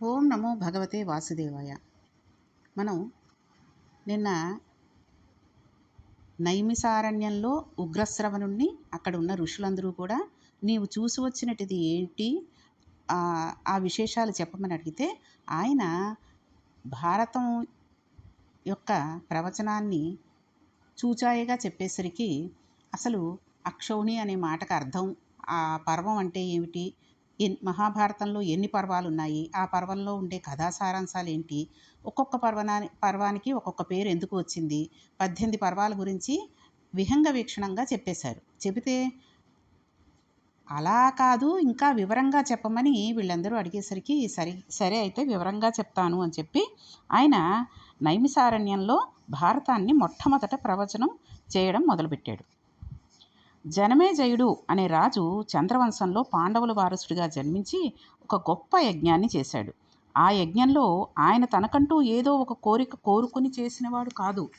ఓం నమో భగవతే వాసుదేవాయ. మనం నిన్న నైమిసారణ్యంలో ఉగ్రశ్రవణుణ్ణి అక్కడ ఉన్న ఋషులందరూ కూడా నీవు చూసి వచ్చినట్టుది ఏంటి? ఆ విశేషాలు చెప్పమని అడిగితే ఆయన భారతం యొక్క ప్రవచనాన్ని చూచాయిగా చెప్పేసరికి అసలు అక్షౌణి అనే మాటకు అర్థం ఆ పర్వం అంటే ఏమిటి? ఎన్ మహాభారతంలో ఎన్ని పర్వాలు ఉన్నాయి ఆ పర్వంలో ఉండే కథా సారాంశాలు ఏంటి ఒక్కొక్క పర్వనాని పర్వానికి ఒక్కొక్క పేరు ఎందుకు వచ్చింది? పద్దెనిమిది పర్వాల గురించి విహంగ వీక్షణంగా చెప్పేశారు. చెబితే అలా కాదు ఇంకా వివరంగా చెప్పమని వీళ్ళందరూ అడిగేసరికి సరి సరే అయితే వివరంగా చెప్తాను అని చెప్పి ఆయన నైమిసారణ్యంలో భారతాన్ని మొట్టమొదట ప్రవచనం చేయడం మొదలుపెట్టాడు. జనమేజయుడు అనే రాజు చంద్రవంశంలో పాండవుల వారసుడిగా జన్మించి ఒక గొప్ప యజ్ఞాన్ని చేశాడు. ఆ యజ్ఞంలో ఆయన తనకంటూ ఏదో ఒక కోరిక కోరుకుని చేసినవాడు కాదు.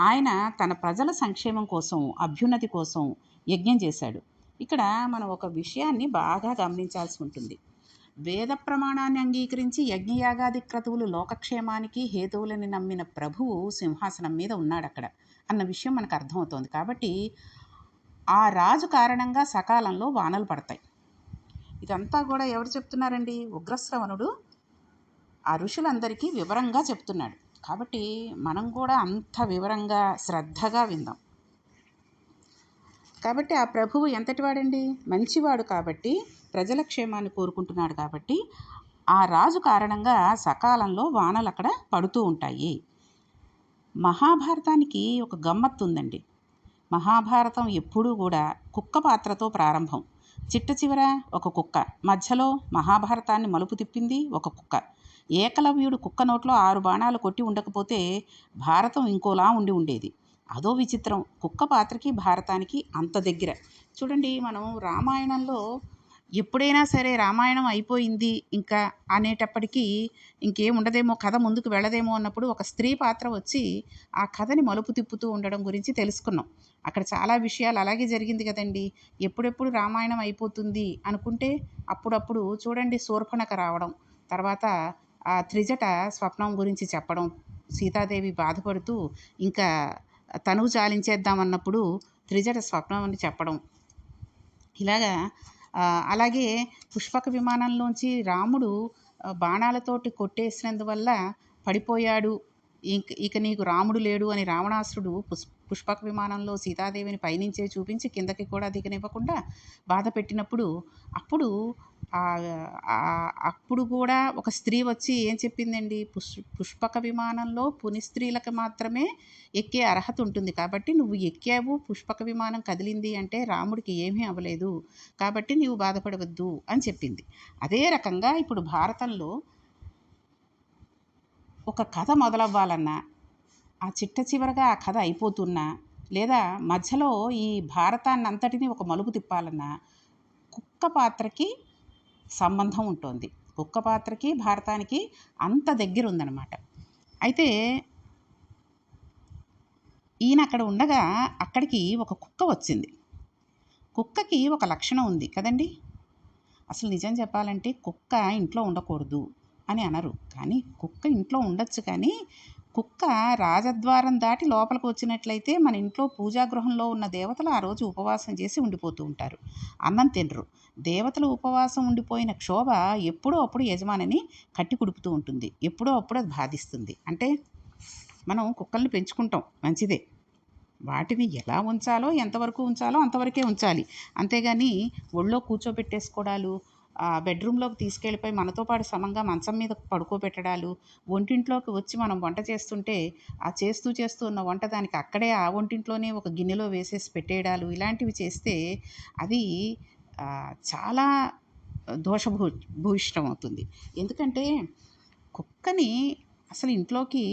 ఆయన తన ప్రజల సంక్షేమం కోసం అభ్యున్నతి కోసం యజ్ఞం చేశాడు. ఇక్కడ మనం ఒక విషయాన్ని బాగా గమనించాల్సి ఉంటుంది. వేద ప్రమాణాన్ని అంగీకరించి యజ్ఞయాగాది క్రతువులు లోకక్షేమానికి హేతువులని నమ్మిన ప్రభువు సింహాసనం మీద ఉన్నాడు అక్కడ అన్న విషయం మనకు అర్థమవుతోంది. కాబట్టి ఆ రాజు కారణంగా సకాలంలో వానలు పడతాయి. ఇదంతా కూడా ఎవరు చెప్తున్నారండి? ఉగ్రశ్రవణుడు ఆ ఋషులందరికీ వివరంగా చెప్తున్నాడు. కాబట్టి మనం కూడా అంత వివరంగా శ్రద్ధగా విందాం. కాబట్టి ఆ ప్రభువు ఎంతటివాడండి? మంచివాడు కాబట్టి ప్రజల క్షేమాన్ని కోరుకుంటున్నాడు కాబట్టి ఆ రాజు కారణంగా సకాలంలో వానలు అక్కడ పడుతూ ఉంటాయి. మహాభారతానికి ఒక గమ్మత్తు ఉందండి. మహాభారతం ఎప్పుడూ కూడా కుక్క పాత్రతో ప్రారంభం. చిట్ట చివర ఒక కుక్క. మధ్యలో మహాభారతాన్ని మలుపు తిప్పింది ఒక కుక్క. ఏకలవ్యుడు కుక్క నోట్లో ఆరు బాణాలు కొట్టి ఉండకపోతే భారతం ఇంకోలా ఉండి ఉండేది. అదో విచిత్రం. కుక్క పాత్రకి భారతానికి అంత దగ్గర. చూడండి మనం రామాయణంలో ఎప్పుడైనా సరే రామాయణం అయిపోయింది ఇంకా అనేటప్పటికీ ఇంకేం ఉండదేమో కథ ముందుకు వెళ్ళదేమో అన్నప్పుడు ఒక స్త్రీ పాత్ర వచ్చి ఆ కథని మలుపు తిప్పుతూ ఉండడం గురించి తెలుసుకున్నాం. అక్కడ చాలా విషయాలు అలాగే జరిగింది కదండి. ఎప్పుడెప్పుడు రామాయణం అయిపోతుంది అనుకుంటే అప్పుడప్పుడు చూడండి శూర్పణక రావడం తర్వాత ఆ త్రిజట స్వప్నం గురించి చెప్పడం సీతాదేవి బాధపడుతూ ఇంకా తనువు చాలించేద్దామన్నప్పుడు త్రిజట స్వప్నం అని చెప్పడం. ఇలాగా అలాగే పుష్పక విమానంలోంచి రాముడు బాణాలతోటి కొట్టేసినందువల్ల పడిపోయాడు. ఇంక ఇక నీకు రాముడు లేడు అని రావణాసురుడు పుష్ పుష్పక విమానంలో సీతాదేవిని పైనుంచే చూపించి కిందకి కూడా దిగనివ్వకుండా బాధ పెట్టినప్పుడు అప్పుడు అప్పుడు కూడా ఒక స్త్రీ వచ్చి ఏం చెప్పిందండి? పుష్ పుష్పక విమానంలో పుని స్త్రీలకు మాత్రమే ఎక్కే అర్హత ఉంటుంది. కాబట్టి నువ్వు ఎక్కావు పుష్పక విమానం కదిలింది అంటే రాముడికి ఏమీ అవ్వలేదు. కాబట్టి నీవు బాధపడవద్దు అని చెప్పింది. అదే రకంగా ఇప్పుడు భారతంలో ఒక కథ మొదలవ్వాలన్నా ఆ చిట్ట చివరగా ఆ కథ అయిపోతున్నా లేదా మధ్యలో ఈ భారతాన్ని అంతటిని ఒక మలుపు తిప్పాలన్నా కుక్క పాత్రకి సంబంధం ఉంటుంది. కుక్క పాత్రకి భారతానికి అంత దగ్గర ఉందన్నమాట అయితే ఈయన అక్కడ ఉండగా అక్కడికి ఒక కుక్క వచ్చింది. కుక్కకి ఒక లక్షణం ఉంది కదండి? అసలు నిజం చెప్పాలంటే కుక్క ఇంట్లో ఉండకూడదు అని అనరు. కానీ కుక్క ఇంట్లో ఉండొచ్చు కానీ కుక్క రాజద్వారం దాటి లోపలికి వచ్చినట్లయితే మన ఇంట్లో పూజాగృహంలో ఉన్న దేవతలు ఆ రోజు ఉపవాసం చేసి ఉండిపోతూ ఉంటారు. అన్నం తినరు. దేవతలు ఉపవాసం ఉండిపోయిన క్షోభ ఎప్పుడో అప్పుడు యజమానిని కట్టి కుడుపుతూ ఉంటుంది. ఎప్పుడో అప్పుడు అది బాధిస్తుంది. అంటే మనం కుక్కల్ని పెంచుకుంటాం. మంచిదే. వాటిని ఎలా ఉంచాలో ఎంతవరకు ఉంచాలో అంతవరకే ఉంచాలి. అంతేగాని ఒళ్ళో కూర్చోబెట్టేసుకోవడాలు బెడ్రూమ్లోకి తీసుకెళ్ళిపోయి మనతో పాటు సమంగా మంచం మీద పడుకోబెట్టడాలు వంటింట్లోకి వచ్చి మనం వంట చేస్తుంటే ఆ చేస్తూ చేస్తూ ఉన్న వంట దానికి అక్కడే ఆ వంటింట్లోనే ఒక గిన్నెలో వేసేసి పెట్టేయడాలు ఇలాంటివి చేస్తే అది చాలా దోషభూ భూయిష్టం అవుతుంది. ఎందుకంటే కుక్కని అసలు ఇంట్లోకి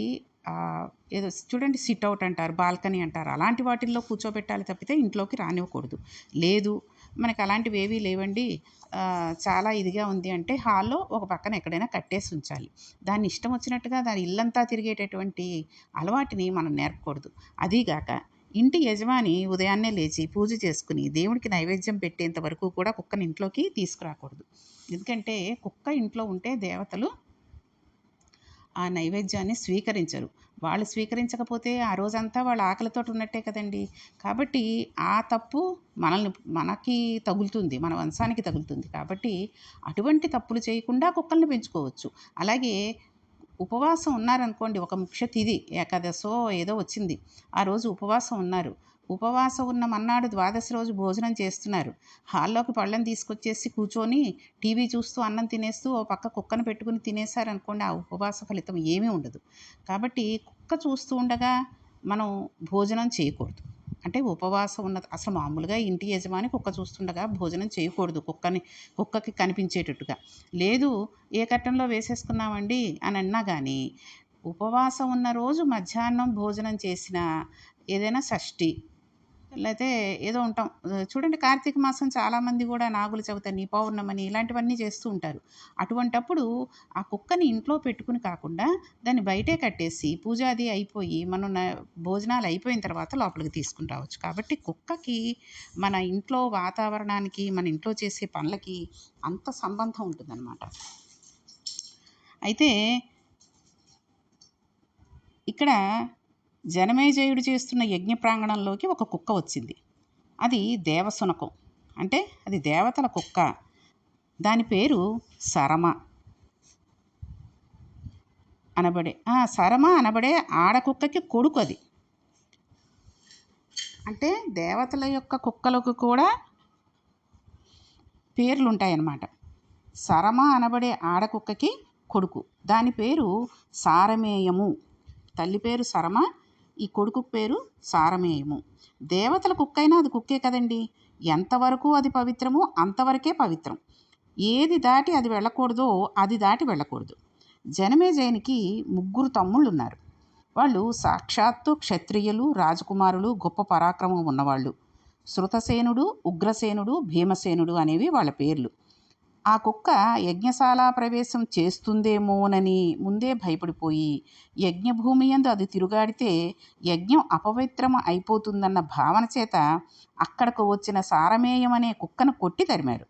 ఏదో చూడండి సిట్ అవుట్ అంటారు బాల్కనీ అంటారు అలాంటి వాటిల్లో కూర్చోబెట్టాలి తప్పితే ఇంట్లోకి రానివ్వకూడదు. లేదు మనకు అలాంటివి ఏవీ లేవండి. చాలా ఇదిగా ఉంది అంటే హాల్లో ఒక పక్కన ఎక్కడైనా కట్టేసి ఉంచాలి. దాన్ని ఇష్టం వచ్చినట్టుగా దాని ఇల్లంతా తిరిగేటటువంటి అలవాటుని మనం నేర్పకూడదు. అదీగాక ఇంటి యజమాని ఉదయాన్నే లేచి పూజ చేసుకుని దేవుడికి నైవేద్యం పెట్టేంత వరకు కూడా కుక్కని ఇంట్లోకి తీసుకురాకూడదు. ఎందుకంటే కుక్క ఇంట్లో ఉంటే దేవతలు ఆ నైవేద్యాన్ని స్వీకరించరు. వాళ్ళు స్వీకరించకపోతే ఆ రోజంతా వాళ్ళు ఆకలితో ఉన్నట్టే కదండి. కాబట్టి ఆ తప్పు మనల్ని మనకి తగులుతుంది మన వంశానికి తగులుతుంది. కాబట్టి అటువంటి తప్పులు చేయకుండా కుక్కల్ని పెంచుకోవచ్చు. అలాగే ఉపవాసం ఉన్నారనుకోండి ఒక ముఖ్య తిథి ఏకాదశో ఏదో వచ్చింది. ఆ రోజు ఉపవాసం ఉన్నారు. ఉపవాసం ఉన్న మన్నాడు ద్వాదశి రోజు భోజనం చేస్తున్నారు. హాల్లోకి పళ్ళని తీసుకొచ్చేసి కూర్చొని టీవీ చూస్తూ అన్నం తినేస్తూ ఓ పక్క కుక్కను పెట్టుకుని తినేశారనుకోండి ఆ ఉపవాస ఫలితం ఏమీ ఉండదు. కాబట్టి కుక్క చూస్తూ ఉండగా మనం భోజనం చేయకూడదు. అంటే ఉపవాసం ఉన్నది అసలు మామూలుగా ఇంటి యజమాని కుక్క చూస్తుండగా భోజనం చేయకూడదు కుక్కని కుక్కకి కనిపించేటట్టుగా. లేదు ఏ కట్టంలో వేసేసుకున్నామండి అని అన్నా కానీ ఉపవాసం ఉన్న రోజు మధ్యాహ్నం భోజనం చేసిన ఏదైనా షష్ఠి లేకపోతే ఏదో ఉంటాం. చూడండి కార్తీక మాసం చాలామంది కూడా నాగుల చవితని పౌర్ణమని ఇలాంటివన్నీ చేస్తూ ఉంటారు. అటువంటప్పుడు ఆ కుక్కని ఇంట్లో పెట్టుకుని కాకుండా దాన్ని బయటే కట్టేసి పూజాది అయిపోయి మనం భోజనాలు అయిపోయిన తర్వాత లోపలికి తీసుకుని రావచ్చు. కాబట్టి కుక్కకి మన ఇంట్లో వాతావరణానికి మన ఇంట్లో చేసే పనులకి అంత సంబంధం ఉంటుందన్నమాట. అయితే ఇక్కడ జనమేజయుడు చేస్తున్న యజ్ఞ ప్రాంగణంలోకి ఒక కుక్క వచ్చింది. అది దేవసునకం అంటే అది దేవతల కుక్క. దాని పేరు సరమ అనబడే సరమ అనబడే ఆడకుక్కకి కొడుకు అది. అంటే దేవతల యొక్క కుక్కలకు కూడా పేర్లు ఉంటాయన్నమాట సరమ అనబడే ఆడకుక్కకి కొడుకు. దాని పేరు సారమేయము. తల్లి పేరు సరమ ఈ కొడుకు పేరు సారమేయము. దేవతల కుక్కైనా అది కుక్కే కదండి. ఎంతవరకు అది పవిత్రమో అంతవరకే పవిత్రం. ఏది దాటి అది వెళ్ళకూడదో అది దాటి వెళ్ళకూడదు. జనమేజయునికి ముగ్గురు తమ్ముళ్ళు ఉన్నారు వాళ్ళు సాక్షాత్తు క్షత్రియులు రాజకుమారులు గొప్ప పరాక్రమం ఉన్నవాళ్ళు. శృతసేనుడు ఉగ్రసేనుడు భీమసేనుడు అనేవి వాళ్ళ పేర్లు. ఆ కుక్క యజ్ఞశాల ప్రవేశం చేస్తుందేమోనని ముందే భయపడిపోయి యజ్ఞభూమి యందు అది తిరుగాడితే యజ్ఞం అపవిత్రం అయిపోతుందన్న భావన చేత అక్కడకు వచ్చిన సారమేయం అనే కుక్కను కొట్టి తరిమాడు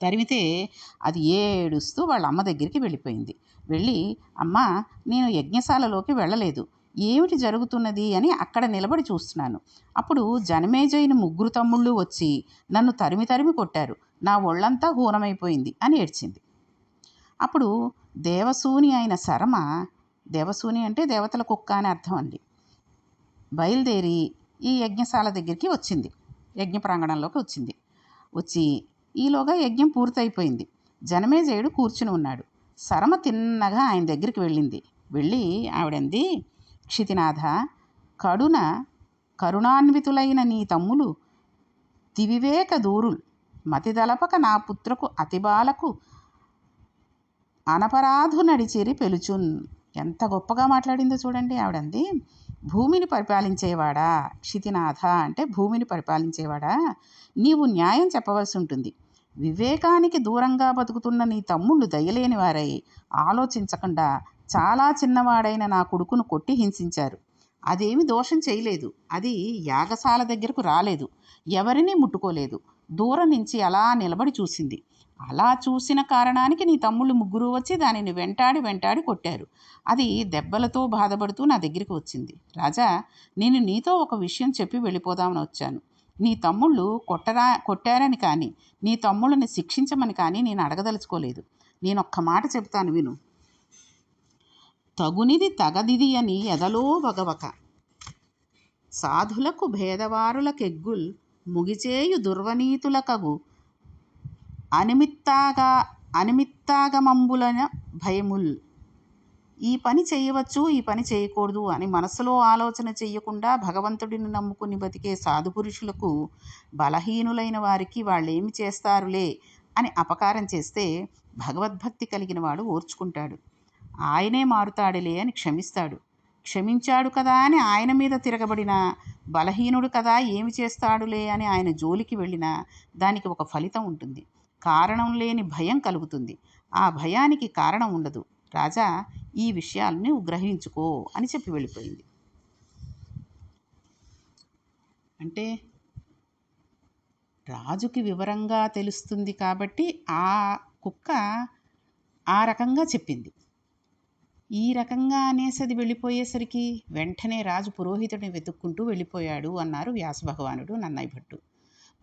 తరిమితే అది ఏడుస్తూ వాళ్ళ అమ్మ దగ్గరికి వెళ్ళిపోయింది. వెళ్ళి అమ్మ నేను యజ్ఞశాలలోకి వెళ్ళలేదు. ఏమిటి జరుగుతున్నది అని అక్కడ నిలబడి చూస్తున్నాను. అప్పుడు జనమేజైన ముగ్గురు తమ్ముళ్ళు వచ్చి నన్ను తరిమి తరిమి కొట్టారు. నా ఒళ్ళంతా హూనమైపోయింది అని ఏడ్చింది. అప్పుడు దేవసూని అయిన శరమ దేవసూని అంటే దేవతల కుక్క అని అర్థం అండి బయలుదేరి ఈ యజ్ఞశాల దగ్గరికి వచ్చింది. యజ్ఞ ప్రాంగణంలోకి వచ్చింది. వచ్చి ఈలోగా యజ్ఞం పూర్తయిపోయింది. జనమేజయుడు కూర్చుని ఉన్నాడు. శరమ తిన్నగా ఆయన దగ్గరికి వెళ్ళింది. వెళ్ళి ఆవిడంది క్షితినాథ కడున కరుణాన్వితులైన నీ తమ్ములు తివివేక దూరుల్ మతిదలపక నా పుత్రకు అతిబాలకు అనపరాధు నడిచేరి పెలుచున్. ఎంత గొప్పగా మాట్లాడిందో చూడండి ఆవిడంది. భూమిని పరిపాలించేవాడా? క్షితినాథ అంటే భూమిని పరిపాలించేవాడా? నీవు న్యాయం చెప్పవలసి ఉంటుంది. వివేకానికి దూరంగా బతుకుతున్న నీ తమ్ముళ్ళు దయలేని వారై ఆలోచించకుండా చాలా చిన్నవాడైన నా కొడుకును కొట్టి హింసించారు. అదేమి దోషం చేయలేదు. అది యాగశాల దగ్గరకు రాలేదు. ఎవరినీ ముట్టుకోలేదు. దూరం నుంచి అలా నిలబడి చూసింది. అలా చూసిన కారణానికి నీ తమ్ముళ్ళు ముగ్గురు వచ్చి దానిని వెంటాడి వెంటాడి కొట్టారు. అది దెబ్బలతో బాధపడుతూ నా దగ్గరికి వచ్చింది. రాజా నేను నీతో ఒక విషయం చెప్పి వెళ్ళిపోదామని వచ్చాను. నీ తమ్ముళ్ళు కొట్టరా కొట్టారని కానీ నీ తమ్ముళ్ళని శిక్షించమని కానీ నేను అడగదలుచుకోలేదు. నేను ఒక్క మాట చెప్తాను విను. తగునిది తగదిది అని ఎదలో వగవక. సాధులకు భేదవారులకెగ్గుల్ ముగిచేయు దుర్వనీతులకగు. అనిమిత్తాగా అనిమిత్తాగమంబులన భయముల్. ఈ పని చేయవచ్చు ఈ పని చేయకూడదు అని మనసులో ఆలోచన చేయకుండా భగవంతుడిని నమ్ముకుని బతికే సాధు పురుషులకు బలహీనులైన వారికి వాళ్ళేమి చేస్తారులే అని అపకారం చేస్తే భగవద్భక్తి కలిగిన వాడు ఓర్చుకుంటాడు. ఆయనే మారుతాడులే అని క్షమిస్తాడు. క్షమించాడు కదా అని ఆయన మీద తిరగబడిన బలహీనుడు కదా ఏమి చేస్తాడులే అని ఆయన జోలికి వెళ్ళినా దానికి ఒక ఫలితం ఉంటుంది. కారణం లేని భయం కలుగుతుంది. ఆ భయానికి కారణం ఉండదు. రాజా ఈ విషయాల్ని గ్రహించుకో అని చెప్పి వెళ్ళిపోయింది. అంటే రాజుకి వివరంగా తెలుస్తుంది కాబట్టి ఆ కుక్క ఆ రకంగా చెప్పింది. ఈ రకంగా అనేసది వెళ్ళిపోయేసరికి వెంటనే రాజు పురోహితుడిని వెతుక్కుంటూ వెళ్ళిపోయాడు అన్నారు వ్యాసభగవానుడు నన్నయ్య భట్టు.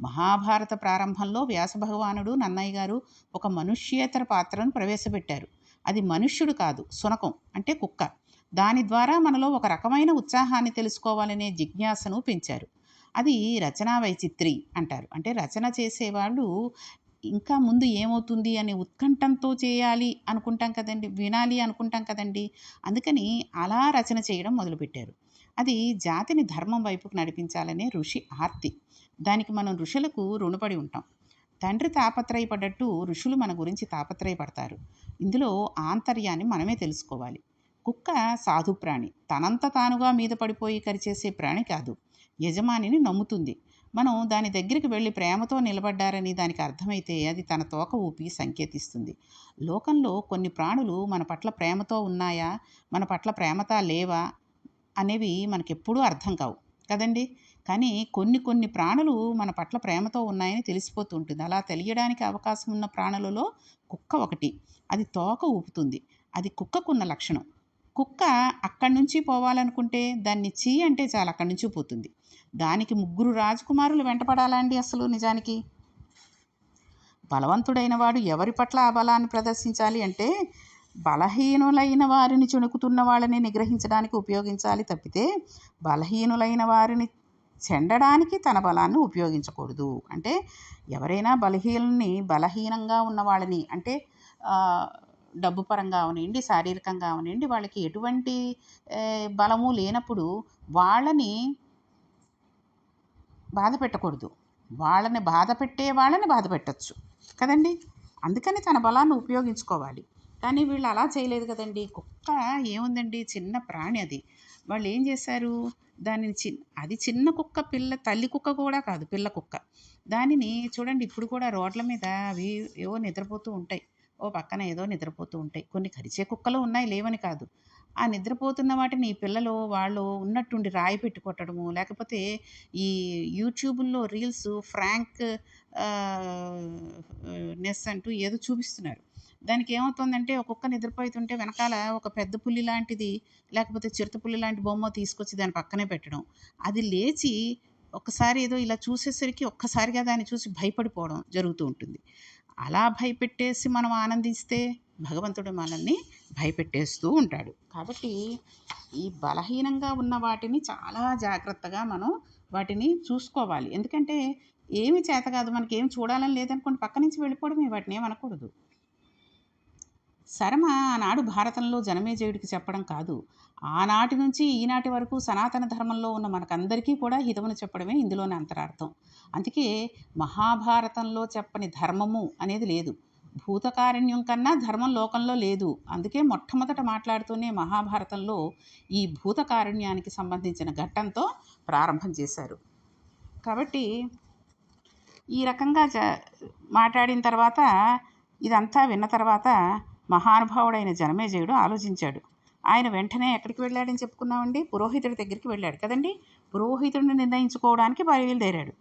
మహాభారత ప్రారంభంలో వ్యాసభగవానుడు నన్నయ్య గారు ఒక మనుష్యేతర పాత్రను ప్రవేశపెట్టారు. అది మనుష్యుడు కాదు సునకం అంటే కుక్క. దాని ద్వారా మనలో ఒక రకమైన ఉత్సాహాన్ని తెలుసుకోవాలనే జిజ్ఞాసను పెంచారు. అది రచనా వైచిత్రి అంటారు. అంటే రచన చేసేవాళ్ళు ఇంకా ముందు ఏమవుతుంది అనే ఉత్కంఠంతో చేయాలి అనుకుంటాం కదండి వినాలి అనుకుంటాం కదండి. అందుకని అలా రచన చేయడం మొదలుపెట్టారు. అది జాతిని ధర్మం వైపుకు నడిపించాలనే ఋషి ఆర్తి. దానికి మనం ఋషులకు రుణపడి ఉంటాం. తండ్రి తాపత్రయపడ్డట్టు ఋషులు మన గురించి తాపత్రయపడతారు. ఇందులో ఆంతర్యాన్ని మనమే తెలుసుకోవాలి. కుక్క సాధు ప్రాణి తనంత తానుగా మీద పడిపోయి కరిచేసే ప్రాణి కాదు. యజమానిని నమ్ముతుంది. మనం దాని దగ్గరికి వెళ్ళి ప్రేమతో నిలబడ్డారని దానికి అర్థమైతే అది తన తోక ఊపి సంకేతిస్తుంది. లోకంలో కొన్ని ప్రాణులు మన పట్ల ప్రేమతో ఉన్నాయా? మన పట్ల ప్రేమత లేవా? అనేవి మనకెప్పుడూ అర్థం కావు. కదండి? కానీ కొన్ని కొన్ని ప్రాణులు మన పట్ల ప్రేమతో ఉన్నాయని తెలిసిపోతూ ఉంటుంది అలా తెలియడానికి అవకాశం ఉన్న ప్రాణులలో కుక్క ఒకటి. అది తోక ఊపుతుంది. అది కుక్కకున్న లక్షణం. కుక్క అక్కడి నుంచి పోవాలనుకుంటే దాన్ని చీ అంటే చాలు అక్కడి నుంచి పోతుంది. దానికి ముగ్గురు రాజకుమారులు వెంటపడాలండి అసలు నిజానికి. బలవంతుడైన వాడు ఎవరి పట్ల ఆ బలాన్ని ప్రదర్శించాలి అంటే బలహీనులైన వారిని చుణుకుతున్న వాళ్ళని నిగ్రహించడానికి ఉపయోగించాలి తప్పితే బలహీనులైన వారిని చెండడానికి తన బలాన్ని ఉపయోగించకూడదు. అంటే ఎవరైనా బలహీనుల్ని బలహీనంగా ఉన్న వాళ్ళని అంటే డబ్బు పరంగా అవనండి శారీరకంగా అవనండి వాళ్ళకి ఎటువంటి బలము లేనప్పుడు వాళ్ళని బాధ పెట్టకూడదు వాళ్ళని బాధ పెట్టే వాళ్ళని బాధ పెట్టచ్చు కదండి? అందుకని తన బలాన్ని ఉపయోగించుకోవాలి. కానీ వీళ్ళు అలా చేయలేదు కదండి? కుక్క ఏముందండి? చిన్న ప్రాణి అది. వాళ్ళు ఏం చేశారు? దానిని చి అది చిన్న కుక్క పిల్ల తల్లి కుక్క కూడా కాదు పిల్ల కుక్క. దానిని చూడండి ఇప్పుడు కూడా రోడ్ల మీద అవి ఏవో నిద్రపోతూ ఉంటాయి. ఓ పక్కన ఏదో నిద్రపోతూ ఉంటాయి. కొన్ని కరిచే కుక్కలు ఉన్నాయి లేవని కాదు. ఆ నిద్రపోతున్న వాటిని ఈ పిల్లలు వాళ్ళు ఉన్నట్టుండి రాయి పెట్టి కొట్టడము లేకపోతే ఈ యూట్యూబుల్లో రీల్స్ ఫ్రాంక్ నెస్ అంటూ ఏదో చూపిస్తున్నారు. దానికి ఏమవుతుందంటే ఒక్కొక్క నిద్రపోతుంటే వెనకాల ఒక పెద్ద పుల్లి లాంటిది లేకపోతే చిరుత పుల్లి లాంటి బొమ్మ తీసుకొచ్చి దాని పక్కనే పెట్టడం. అది లేచి ఒక్కసారి ఏదో ఇలా చూసేసరికి ఒక్కసారిగా దాన్ని చూసి భయపడిపోవడం జరుగుతూ ఉంటుంది. అలా భయపెట్టేసి మనం ఆనందిస్తే భగవంతుడు మనల్ని భయపెట్టేస్తూ ఉంటాడు. కాబట్టి ఈ బలహీనంగా ఉన్న వాటిని చాలా జాగ్రత్తగా మనం వాటిని చూసుకోవాలి. ఎందుకంటే ఏమి చేత కాదు మనకి ఏమి చూడాలని లేదనుకోండి పక్క నుంచి వెళ్ళిపోవడమే వాటిని ఏమనకూడదు శర్మ ఆనాడు భారతంలో జనమేజయుడికి చెప్పడం కాదు. ఆనాటి నుంచి ఈనాటి వరకు సనాతన ధర్మంలో ఉన్న మనకందరికీ కూడా హితమును చెప్పడమే ఇందులోని అంతరార్థం. అందుకే మహాభారతంలో చెప్పని ధర్మము అనేది లేదు. భూతకారణ్యం కన్నా ధర్మం లోకంలో లేదు. అందుకే మొట్టమొదట మాట్లాడుతూనే మహాభారతంలో ఈ భూతకారుణ్యానికి సంబంధించిన ఘట్టంతో ప్రారంభం చేశారు. కాబట్టి ఈ రకంగా జ మాట్లాడిన తర్వాత ఇదంతా విన్న తర్వాత మహానుభావుడైన జనమేజయుడు ఆలోచించాడు. ఆయన వెంటనే ఎక్కడికి వెళ్ళాడని చెప్పుకున్నామండి? పురోహితుడి దగ్గరికి వెళ్ళాడు కదండి? పురోహితుడిని నిర్ణయించుకోవడానికి బయలుదేరాడు.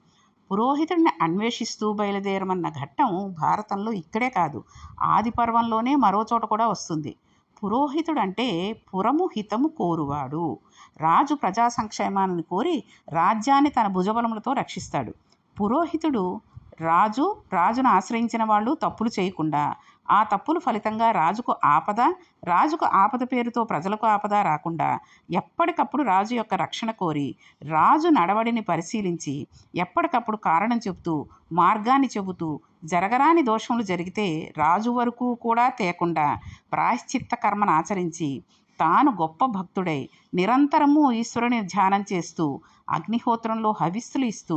పురోహితుడిని అన్వేషిస్తూ బయలుదేరమన్న ఘట్టం భారతంలో ఇక్కడే కాదు. ఆది పర్వంలోనే మరో చోట కూడా వస్తుంది. పురోహితుడు అంటే పురము హితము కోరువాడు. రాజు ప్రజా సంక్షేమాన్ని కోరి రాజ్యాన్ని తన భుజబలములతో రక్షిస్తాడు. పురోహితుడు రాజు రాజును ఆశ్రయించిన వాళ్ళు తప్పులు చేయకుండా ఆ తప్పుల ఫలితంగా రాజుకు ఆపద రాజుకు ఆపద పేరుతో ప్రజలకు ఆపద రాకుండా ఎప్పటికప్పుడు రాజు యొక్క రక్షణ కోరి రాజు నడవడిని పరిశీలించి ఎప్పటికప్పుడు కారణం చెబుతూ మార్గాన్ని చెబుతూ జరగరాని దోషములు జరిగితే రాజు వరకు కూడా తేకుండా ప్రాయశ్చిత్త కర్మను ఆచరించి తాను గొప్ప భక్తుడై నిరంతరము ఈశ్వరుని ధ్యానం చేస్తూ అగ్నిహోత్రంలో హవిస్సులు ఇస్తూ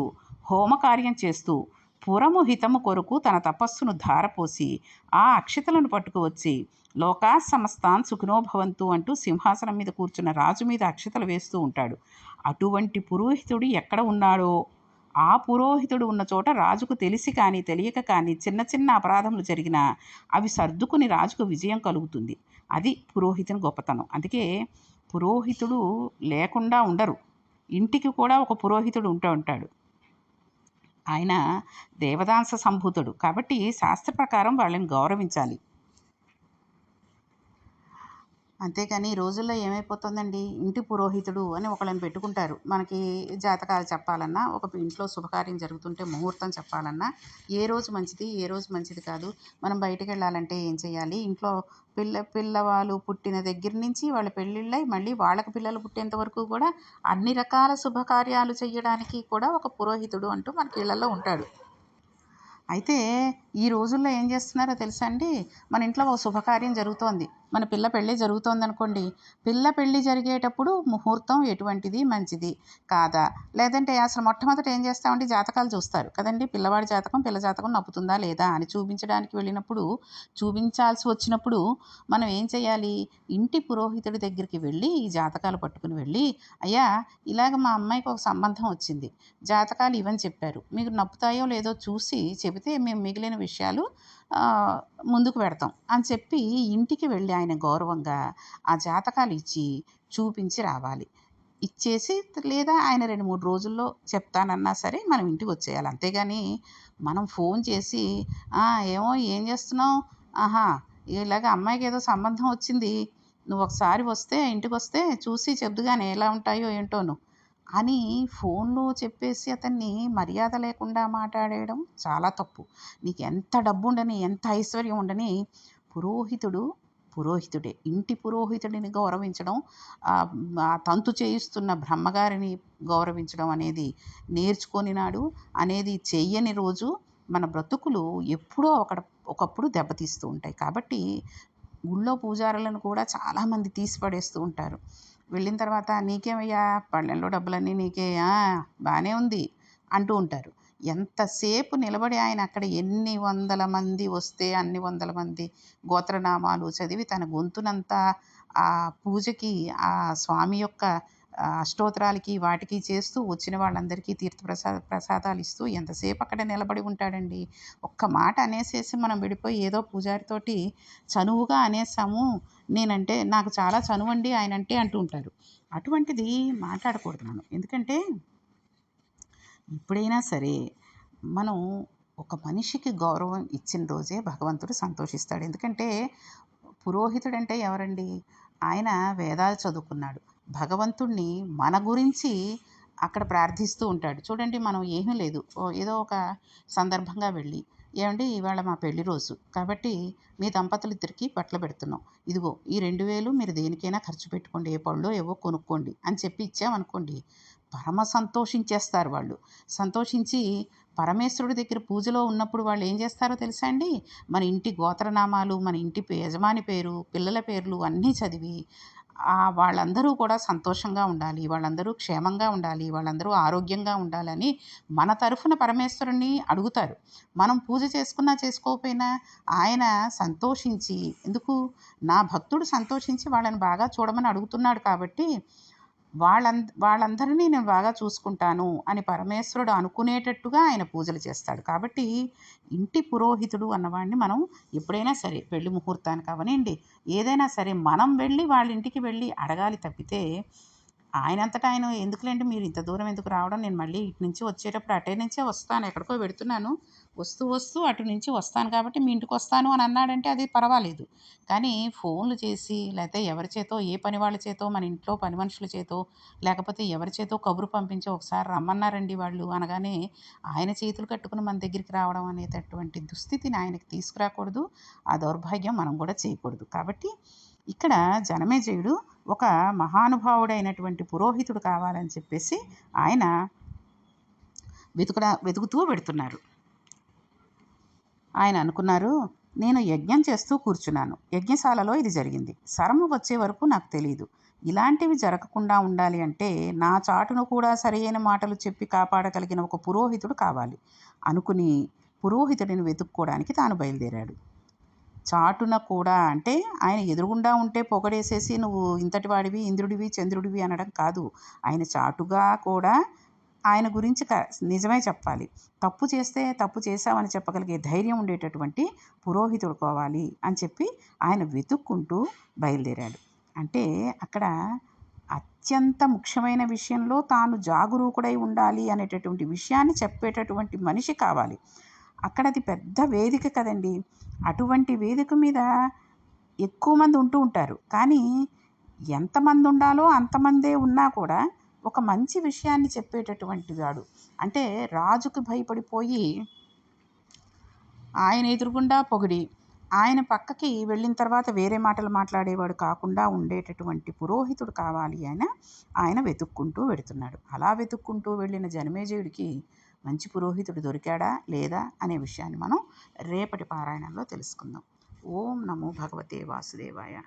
హోమకార్యం చేస్తూ పురము హితము కొరకు తన తపస్సును ధారపోసి ఆ అక్షతలను పట్టుకువచ్చి లోకా సమస్తాన్ సుఖినోభవంతు అంటూ సింహాసనం మీద కూర్చున్న రాజు మీద అక్షతలు వేస్తూ ఉంటాడు. అటువంటి పురోహితుడు ఎక్కడ ఉన్నాడో? ఆ పురోహితుడు ఉన్న చోట రాజుకు తెలిసి కానీ తెలియక కానీ చిన్న చిన్న అపరాధములు జరిగినా అవి సర్దుకుని రాజుకు విజయం కలుగుతుంది. అది పురోహితుని గొప్పతనం. అందుకే పురోహితుడు లేకుండా ఉండరు. ఇంటికి కూడా ఒక పురోహితుడు ఉంటూ ఉంటాడు. ఆయన దేవదాంస సంభూతుడు. కాబట్టి శాస్త్ర ప్రకారం వాళ్ళని గౌరవించాలి. అంతేకాని ఈ రోజుల్లో ఏమైపోతుందండి? ఇంటి పురోహితుడు అని ఒకళ్ళని పెట్టుకుంటారు. మనకి జాతకాలు చెప్పాలన్నా ఒక ఇంట్లో శుభకార్యం జరుగుతుంటే ముహూర్తం చెప్పాలన్నా ఏ రోజు మంచిది ఏ రోజు మంచిది కాదు. మనం బయటికి వెళ్ళాలంటే ఏం చేయాలి? ఇంట్లో పిల్ల పిల్లవాళ్ళు పుట్టిన దగ్గర నుంచి వాళ్ళ పెళ్ళిళ్ళై మళ్ళీ వాళ్ళకి పిల్లలు పుట్టేంత వరకు కూడా అన్ని రకాల శుభకార్యాలు చేయడానికి కూడా ఒక పురోహితుడు అంటూ మనకి ఇళ్ళలో ఉంటాడు. అయితే ఈ రోజుల్లో ఏం చేస్తున్నారో తెలుసా అండి? మన ఇంట్లో ఒక శుభకార్యం జరుగుతోంది. మన పిల్ల పెళ్ళి జరుగుతోంది అనుకోండి పిల్ల పెళ్ళి జరిగేటప్పుడు ముహూర్తం ఎటువంటిది? మంచిది. కాదా? లేదంటే అసలు మొట్టమొదట ఏం చేస్తామంటే జాతకాలు చూస్తారు. కదండి? పిల్లవాడి జాతకం పిల్ల జాతకం నప్పుతుందా లేదా అని చూపించడానికి వెళ్ళినప్పుడు చూపించాల్సి వచ్చినప్పుడు మనం ఏం చేయాలి? ఇంటి పురోహితుడి దగ్గరికి వెళ్ళి ఈ జాతకాలు పట్టుకుని వెళ్ళి అయ్యా ఇలాగ మా అమ్మాయికి ఒక సంబంధం వచ్చింది. జాతకాలు ఇవని చెప్పారు. మీకు నప్పుతాయో లేదో చూసి చెబితే మేము మిగిలిన విషయాలు ముందుకు పెడతాం. అని చెప్పి ఇంటికి వెళ్ళి ఆయన గౌరవంగా ఆ జాతకాలు ఇచ్చి చూపించి రావాలి. ఇచ్చేసి లేదా ఆయన రెండు మూడు రోజుల్లో చెప్తానన్నా సరే మనం ఇంటికి వచ్చేయాలి. అంతేగాని మనం ఫోన్ చేసి ఏమో ఏం చేస్తున్నావు? ఆహా ఇలాగ అమ్మాయికి ఏదో సంబంధం వచ్చింది. నువ్వు ఒకసారి వస్తే ఇంటికి వస్తే చూసి చెబుదుగానే ఎలా ఉంటాయో ఏంటోను. అని ఫోన్లో చెప్పేసి అతన్ని మర్యాద లేకుండా మాట్లాడేయడం చాలా తప్పు. నీకు ఎంత డబ్బు ఉండని ఎంత ఐశ్వర్యం ఉండని పురోహితుడు పురోహితుడే ఇంటి పురోహితుడిని గౌరవించడం తంతు చేయిస్తున్న బ్రహ్మగారిని గౌరవించడం అనేది నేర్చుకొని నాడు అనేది చెయ్యని రోజు మన బ్రతుకులు ఎప్పుడో ఒక ఒకప్పుడు దెబ్బతీస్తూ ఉంటాయి. కాబట్టి గుళ్ళో పూజారులను కూడా చాలామంది తీసిపడేస్తూ ఉంటారు. వెళ్ళిన తర్వాత నీకేమయ్యా? పళ్ళెంలో డబ్బులన్నీ నీకే. బాగానే ఉంది అంటూ ఉంటారు. ఎంతసేపు నిలబడి ఆయన అక్కడ ఎన్ని వందల మంది వస్తే అన్ని వందల మంది గోత్రనామాలు చదివి తన గొంతునంతా ఆ పూజకి ఆ స్వామి యొక్క అష్టోత్తరాలకి వాటికి చేస్తూ వచ్చిన వాళ్ళందరికీ తీర్థ ప్రసాద ప్రసాదాలు ఇస్తూ ఎంతసేపు అక్కడ నిలబడి ఉంటాడండి? ఒక్క మాట అనేసేసి మనం విడిపోయి ఏదో పూజారితోటి చనువుగా అనేసాము. నేనంటే నాకు చాలా చనువండి ఆయన అంటే అంటూ ఉంటారు. అటువంటిది మాట్లాడకూడదు మనం. ఎందుకంటే ఎప్పుడైనా సరే మనం ఒక మనిషికి గౌరవం ఇచ్చిన రోజే భగవంతుడు సంతోషిస్తాడు. ఎందుకంటే పురోహితుడు అంటే ఎవరండి? ఆయన వేదాలు చదువుకున్నాడు. భగవంతుణ్ణి మన గురించి అక్కడ ప్రార్థిస్తూ ఉంటాడు. చూడండి మనం ఏమీ లేదు. ఓ- ఏదో ఒక సందర్భంగా వెళ్ళి ఏమండి ఇవాళ మా పెళ్ళి రోజు. కాబట్టి మీ దంపతులు ఇద్దరికి బట్టలు పెడుతున్నాం. ఇదిగో ఈ రెండు వేలు మీరు దేనికైనా ఖర్చు పెట్టుకోండి. ఏ పళ్ళు ఏవో కొనుక్కోండి. అని చెప్పి ఇచ్చామనుకోండి పరమ సంతోషించేస్తారు వాళ్ళు. సంతోషించి పరమేశ్వరుడి దగ్గర పూజలో ఉన్నప్పుడు వాళ్ళు ఏం చేస్తారో తెలుసా అండి? మన ఇంటి గోత్రనామాలు మన ఇంటి యజమాని పేరు పిల్లల పేర్లు అన్నీ చదివి వాళ్ళందరూ కూడా సంతోషంగా ఉండాలి వాళ్ళందరూ క్షేమంగా ఉండాలి వాళ్ళందరూ ఆరోగ్యంగా ఉండాలని మన తరఫున పరమేశ్వరుణ్ణి అడుగుతారు. మనం పూజ చేసుకున్నా చేసుకోకపోయినా ఆయన సంతోషించి ఎందుకు? నా భక్తుడు సంతోషించి వాళ్ళని బాగా చూడమని అడుగుతున్నాడు కాబట్టి వాళ్ళంద వాళ్ళందరినీ నేను బాగా చూసుకుంటాను అని పరమేశ్వరుడు అనుకునేటట్టుగా ఆయన పూజలు చేస్తాడు. కాబట్టి ఇంటి పురోహితుడు అన్నవాడిని మనం ఎప్పుడైనా సరే పెళ్ళి ముహూర్తానికి అవనండి. ఏదైనా సరే మనం వెళ్ళి వాళ్ళ ఇంటికి వెళ్ళి అడగాలి తప్పితే ఆయనంతటా ఆయన ఎందుకులేండి మీరు ఇంత దూరం ఎందుకు రావడం? నేను మళ్ళీ ఇటు నుంచి వచ్చేటప్పుడు అటే నుంచే వస్తాను ఎక్కడికో పెడుతున్నాను వస్తూ వస్తూ అటు నుంచి వస్తాను కాబట్టి మీ ఇంటికి వస్తాను అని అన్నాడంటే అది పర్వాలేదు. కానీ ఫోన్లు చేసి లేకపోతే ఎవరి చేతో ఏ పని వాళ్ళ చేతో మన ఇంట్లో పని మనుషుల చేతో లేకపోతే ఎవరి చేతో కబురు పంపించి ఒకసారి రమ్మన్నారండి వాళ్ళు అనగానే ఆయన చేతులు కట్టుకుని మన దగ్గరికి రావడం అనేటటువంటి దుస్థితిని ఆయనకి తీసుకురాకూడదు. ఆ దౌర్భాగ్యం మనం కూడా చేయకూడదు. కాబట్టి ఇక్కడ జనమేజయుడు ఒక మహానుభావుడైనటువంటి పురోహితుడు కావాలని చెప్పేసి ఆయన వెతుకుడా వెతుకుతూ పెడుతున్నారు. ఆయన అనుకున్నారు నేను యజ్ఞం చేస్తూ కూర్చున్నాను. యజ్ఞశాలలో ఇది జరిగింది. శరము వచ్చే వరకు నాకు తెలియదు ఇలాంటివి జరగకుండా ఉండాలి అంటే నా చాటును కూడా సరైన మాటలు చెప్పి కాపాడగలిగిన ఒక పురోహితుడు కావాలి. అనుకుని పురోహితుడిని వెతుక్కోవడానికి తాను బయలుదేరాడు. చాటున కూడా అంటే ఆయన ఎదురుగుండా ఉంటే పొగడేసేసి నువ్వు ఇంతటి వాడివి ఇంద్రుడివి చంద్రుడివి అనడం కాదు. ఆయన చాటుగా కూడా ఆయన గురించి క- నిజమే చెప్పాలి. తప్పు చేస్తే తప్పు చేశామని చెప్పగలిగే ధైర్యం ఉండేటటువంటి పురోహితుడు కోవాలి అని చెప్పి ఆయన వెతుక్కుంటూ బయలుదేరాడు. అంటే అక్కడ అత్యంత ముఖ్యమైన విషయంలో తాను జాగరూకుడై ఉండాలి అనేటటువంటి విషయాన్ని చెప్పేటటువంటి మనిషి కావాలి. అక్కడ అది పెద్ద వేదిక కదండి. అటువంటి వేదిక మీద ఎక్కువ మంది ఉంటూ ఉంటారు. కానీ ఎంతమంది ఉండాలో అంతమందే ఉన్నా కూడా ఒక మంచి విషయాన్ని చెప్పేటటువంటి వాడు. అంటే రాజుకు భయపడిపోయి ఆయన ఎదురుగుండా పొగిడి ఆయన పక్కకి వెళ్ళిన తర్వాత వేరే మాటలు మాట్లాడేవాడు కాకుండా ఉండేటటువంటి పురోహితుడు కావాలి ఆయన ఆయన వెతుక్కుంటూ వెడుతున్నాడు. అలా వెతుక్కుంటూ వెళ్ళిన జనమేజయుడికి మంచి పురోహితుడు దొరికాడా లేదా అనే విషయాన్ని మనం రేపటి పారాయణంలో తెలుసుకుందాం. ఓం నమో భగవతే వాసుదేవాయ.